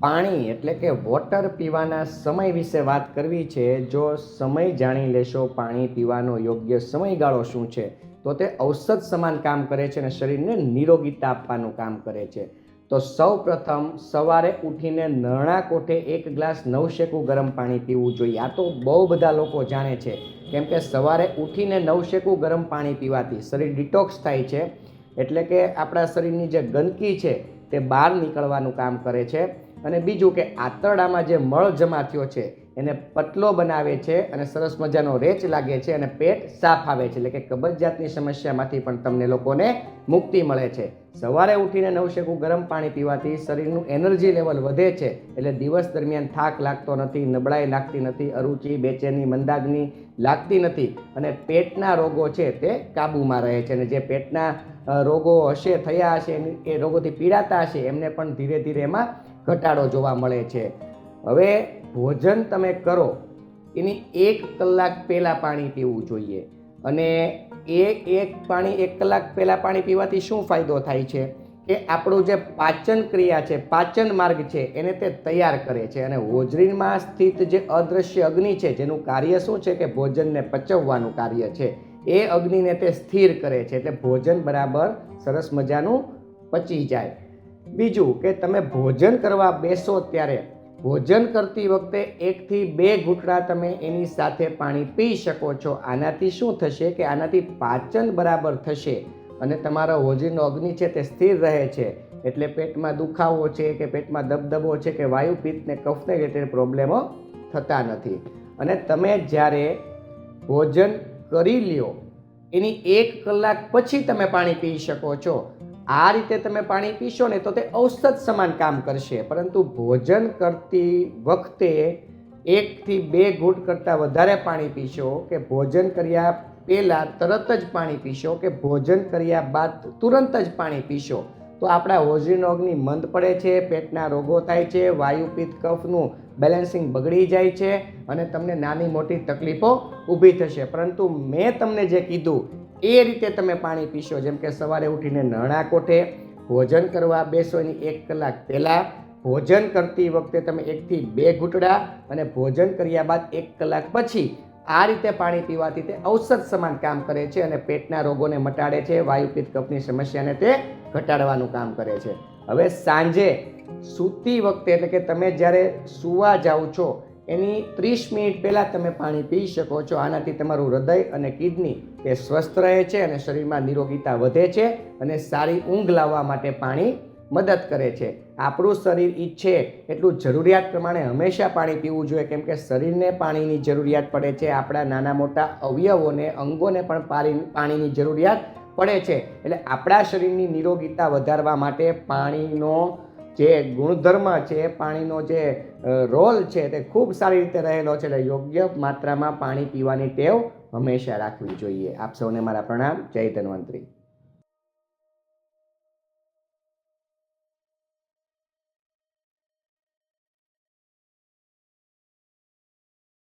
પાણી એટલે કે વોટર પીવાના સમય વિશે વાત કરવી છે, જો સમય જાણી લેશો પાણી પીવાનો યોગ્ય સમયગાળો શું છે, તો તે ઔષધ સમાન કામ કરે છે અને શરીરને નિરોગીતા આપવાનું કામ કરે છે. તો સૌ પ્રથમ સવારે ઉઠીને નરણા કોઠે એક ગ્લાસ નવશેકું ગરમ પાણી પીવું જોઈએ. આ તો બહુ બધા લોકો જાણે છે. કેમ કે સવારે ઉઠીને નવશેકું ગરમ પાણી પીવાથી શરીર ડિટોક્સ થાય છે. એટલે કે આપણા શરીરની જે ગંદકી છે તે બહાર નીકળવાનું કામ કરે છે. અને બીજું કે આંતરડામાં જે મળ જમા થયો છે, એને પતલો બનાવે છે અને સરસ મજાનો રેચ લાગે છે અને પેટ સાફ આવે છે. એટલે કે કબજિયાતની સમસ્યામાંથી પણ તમને લોકોને મુક્તિ મળે છે. સવારે ઉઠીને નવશેકું ગરમ પાણી પીવાથી શરીરનું એનર્જી લેવલ વધે છે. એટલે દિવસ દરમિયાન થાક લાગતો નથી, નબળાઈ લાગતી નથી, અરુચિ, બેચેની, મંદાગ્નિ લાગતી નથી અને પેટના રોગો છે તે કાબૂમાં રહે છે. અને જે પેટના રોગો હશે, થયા હશે, એ રોગોથી પીડાતા હશે, એમને પણ ધીરે ધીરે એમાં ઘટાડો જોવા મળે છે. હવે ભોજન તમે કરો. એની એક કલાક પહેલાં પાણી પીવું જોઈએ. અને એ એક પાણી એક કલાક પહેલાં પાણી પીવાથી શું ફાયદો થાય છે? કે આપણું જે પાચન ક્રિયા છે, પાચન માર્ગ છે, એને તે તૈયાર કરે છે. અને હોજરીમાં સ્થિત જે અદૃશ્ય અગ્નિ છે, જેનું કાર્ય શું છે કે ભોજનને પચવવાનું કાર્ય છે, એ અગ્નિને તે સ્થિર કરે છે. એટલે ભોજન બરાબર સરસ મજાનું પચી જાય. બીજું કે તમે ભોજન કરવા બેસો ત્યારે ભોજન કરતી વખતે એકથી બે ઘૂંટડા તમે એની સાથે પાણી પી શકો છો. આનાથી શું થશે કે આનાથી પાચન બરાબર થશે અને તમારો હોજીનો અગ્નિ છે તે સ્થિર રહે છે. એટલે પેટમાં દુખાવો છે કે પેટમાં દબદબો છે કે વાયુ પિત્તને કફને રિલેટેડ પ્રોબ્લેમો થતા નથી. અને તમે જ્યારે ભોજન કરી લ્યો, એની એક કલાક પછી તમે પાણી પી શકો છો. આ રીતે તમે પાણી પીશો ને તો તે ઔષધ સમાન કામ કરશે. પરંતુ ભોજન કરતી વખતે એકથી બે ઘૂંટ કરતાં વધારે પાણી પીશો કે ભોજન કર્યા પહેલાં તરત જ પાણી પીશો કે ભોજન કર્યા બાદ તુરંત જ પાણી પીશો. તો આપણા ઓઝિનોગની મંદ પડે છે, પેટના રોગો થાય છે, વાયુ પિત્ત કફનું બેલેન્સિંગ બગડી જાય છે અને તમને નાની મોટી તકલીફો ઊભી થશે. પરંતુ મેં તમને જે કીધું, એ રીતે તમે પાણી પીશો. જેમ કે સવારે ઉઠીને નરણા કોઠે, ભોજન કરવા બેસો એની એક કલાક પહેલાં. ભોજન કરતી વખતે તમે એકથી બે ઘૂંટડા અને ભોજન કર્યા બાદ એક કલાક પછી આ રીતે પાણી પીવાથી તે ઔષધ સમાન કામ કરે છે અને પેટના રોગોને મટાડે છે વાયુ પિત્ત કફની સમસ્યાને તે ઘટાડવાનું કામ કરે છે. હવે સાંજે સૂતી વખતે એટલે કે તમે જ્યારે સૂવા જાઓ છો, એની ત્રીસ મિનિટ પહેલાં તમે પાણી પી શકો છો. આનાથી તમારું હૃદય અને કિડની એ સ્વસ્થ રહે છે અને શરીરમાં નિરોગીતા વધે છે અને સારી ઊંઘ લાવવા માટે પાણી મદદ કરે છે. આપણું શરીર ઈચ્છે એટલું જરૂરિયાત પ્રમાણે હંમેશા પાણી પીવું જોઈએ. કેમ કે શરીરને પાણીની જરૂરિયાત પડે છે. આપણા નાના મોટા અવયવોને, અંગોને પણ પાણી પાણીની જરૂરિયાત પડે છે. એટલે આપણા શરીરની નિરોગીતા વધારવા માટે પાણીનો જે ગુણધર્મ છે, પાણીનો જે રોલ છે તે ખૂબ સારી રીતે રહેલો છે. એટલે યોગ્ય માત્રામાં પાણી પીવાની ટેવ હંમેશા રાખવી જોઈએ. આપ સૌને મારા પ્રણામ. જય ધન્વંતરી.